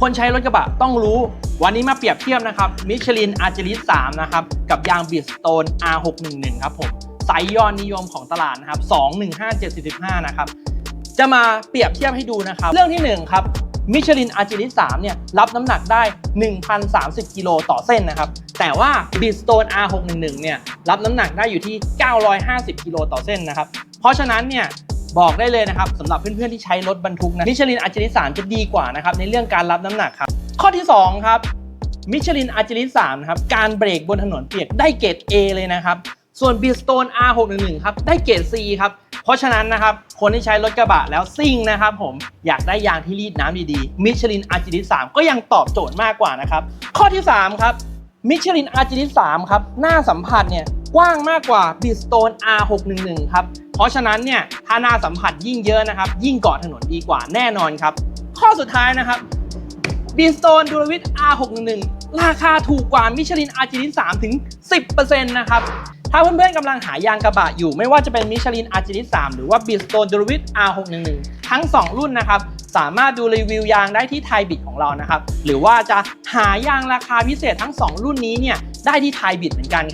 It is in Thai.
คนใช้รถกระบะต้องรู้ วันนี้มาเปรียบเทียบนะครับมิชลินอาร์เจลิส3นะครับกับยางบิสโตน R611 ครับผมไซส์ยอดนิยมของตลาดนะครับ215 745นะครับจะมาเปรียบเทียบให้ดูนะครับ เรื่องที่1ครับมิชลินอาร์เจลิส3เนี่ยรับน้ำหนักได้ 1,030 กิโลต่อเส้นนะครับ แต่ว่าบิสโตน R611 เนี่ยรับน้ำหนักได้อยู่ที่ 950 กิโลต่อเส้นนะครับ เพราะฉะนั้นเนี่ย บอกได้เลยนะครับสำหรับเพื่อนๆที่ใช้รถบรรทุกนะมิชลินอาร์เจลิส3จะดีกว่านะครับในเรื่องการรับน้ำหนักครับข้อที่2ครับมิชลินอาร์เจลิส3นะครับการเบรกบนถนนเปียกได้เกรด A เลยนะครับส่วน b ิสโตน R611 ครับได้เกรด C ครับเพราะฉะนั้นนะครับคนที่ใช้รถกระบะแล้วซิ่งนะครับผมอยากได้ยางที่รีดน้ำดีๆมิชลินอาร์เจลิส3ก็ยังตอบโจทย์มากกว่านะครับข้อที่3ครับมิชลินอาร์เจลิส3ครับหน้าสัมผัสเนี่ย กว้างมากกว่า b ิสโตน R611 ครับ เพราะฉะนั้นเนี่ยถ้าหน้าสัมผัสยิ่งเยอะนะครับ ยิ่งเกาะถนนดีกว่าแน่นอนครับ ข้อสุดท้ายนะครับบีสโตนดูรวิท R611 ราคาถูกกว่ามิชลินอาร์จิลิน3ถึง 10%นะครับถ้าเพื่อนๆกำลังหายางกระบะอยู่ไม่ว่าจะเป็นมิชลินอาร์จิลิน3หรือว่าบีสโตนดูรวิท R611 ทั้ง 2 รุ่นนะครับ สามารถดูรีวิวยางได้ที่ไทยบิดของเรานะครับ หรือว่าจะหายางราคาพิเศษทั้ง 2 รุ่นนี้เนี่ยได้ที่ไทยบิดเหมือนกันครับ